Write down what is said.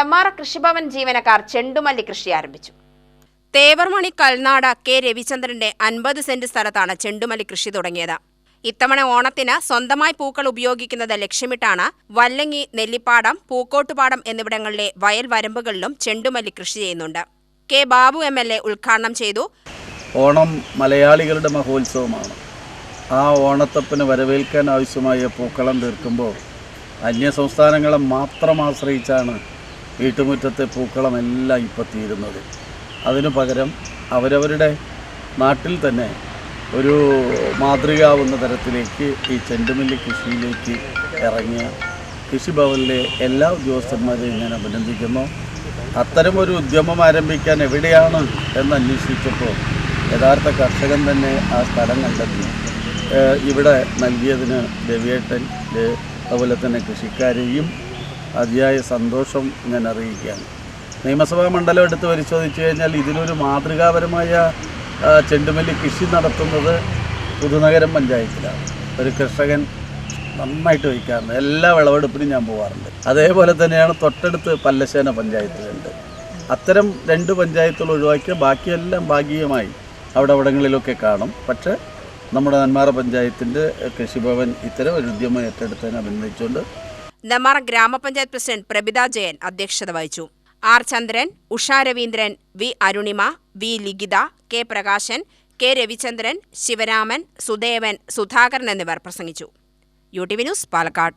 നെമ്മാറ കൃഷിഭവൻ ജീവനക്കാർ ചെണ്ടുമല്ലി കൃഷി ആരംഭിച്ചു. തേവർമണി കൽനാട കെ രവിചന്ദ്രന്റെ അൻപത് സെന്റ് സ്ഥലത്താണ് ചെണ്ടുമല്ലി കൃഷി തുടങ്ങിയത്. ഇത്തവണ ഓണത്തിന് സ്വന്തമായി പൂക്കൾ ഉപയോഗിക്കുന്നത് ലക്ഷ്യമിട്ടാണ് വല്ലങ്ങി നെല്ലിപ്പാടം പൂക്കോട്ടുപാടം എന്നിവിടങ്ങളിലെ വയൽ വരമ്പുകളിലും ചെണ്ടുമല്ലി കൃഷി ചെയ്യുന്നുണ്ട്. K Babu M L A ഉദ്ഘാടനം ചെയ്തു. ഓണം മലയാളികളുടെ മഹോത്സവമാണ്. ആ ഓണത്തപ്പിന് വരവേൽക്കാൻ ആവശ്യമായ പൂക്കളം തീർക്കുമ്പോൾ അന്യ സംസ്ഥാനങ്ങളെ മാത്രം ആശ്രയിച്ചാണ് വീട്ടുമുറ്റത്തെ പൂക്കളമെല്ലാം ഇപ്പോൾ തീരുന്നത്. അതിനു പകരം അവരവരുടെ നാട്ടിൽ തന്നെ ഒരു മാതൃകയാവുന്ന തരത്തിലേക്ക് ഈ ചെണ്ടുമല്ലി കൃഷിയിലേക്ക് ഇറങ്ങിയ കൃഷിഭവനിലെ എല്ലാ ഉദ്യോഗസ്ഥന്മാരെയും ഞാൻ അഭിനന്ദിക്കുന്നു. അത്തരം ഒരു ഉദ്യമം ആരംഭിക്കാൻ എവിടെയാണ് എന്ന് അന്വേഷിച്ചപ്പോൾ യഥാർത്ഥ കർഷകൻ തന്നെ ആ സ്ഥലം കണ്ടെത്തി. ഇവിടെ നൽകിയതിന് രവിയേട്ടൻ ഏഹ് അതുപോലെ തന്നെ കൃഷിക്കാരെയും അതിയായ സന്തോഷം ഞാൻ അറിയിക്കുകയാണ്. നിയമസഭാ മണ്ഡലം എടുത്ത് പരിശോധിച്ചു കഴിഞ്ഞാൽ ഇതിനൊരു മാതൃകാപരമായ ചെണ്ടുമല്ലി കൃഷി നടത്തുന്നത് പുതുനഗരം പഞ്ചായത്തിലാണ്. ഒരു കർഷകൻ നന്നായിട്ട് വയ്ക്കാറുണ്ട്. എല്ലാ വിളവെടുപ്പിനും ഞാൻ പോകാറുണ്ട് അതേപോലെ തന്നെയാണ് തൊട്ടടുത്ത് പല്ലശേന പഞ്ചായത്തിലുണ്ട്. അത്തരം രണ്ട് പഞ്ചായത്തുകൾ ഒഴിവാക്കിയ ബാക്കിയെല്ലാം ഭാഗികമായി അവിടെ അവിടങ്ങളിലൊക്കെ കാണും. പക്ഷേ നമ്മുടെ നെന്മാറ പഞ്ചായത്തിന്റെ കൃഷിഭവൻ ഇത്തരം ഒരു ഉദ്യമം ഏറ്റെടുത്തതിനെ അഭിനന്ദിച്ചുകൊണ്ട് നെമ്മാറ ഗ്രാമപഞ്ചായത്ത് പ്രസിഡന്റ് പ്രബിത ജയൻ അധ്യക്ഷത വഹിച്ചു. R Chandran Usha Raveendran V Arunima V Likhitha K Prakashan K Ravichandran Sivaraman Sudevan Sudhakaran എന്നിവർ പ്രസംഗിച്ചു. U T V news Palakkad.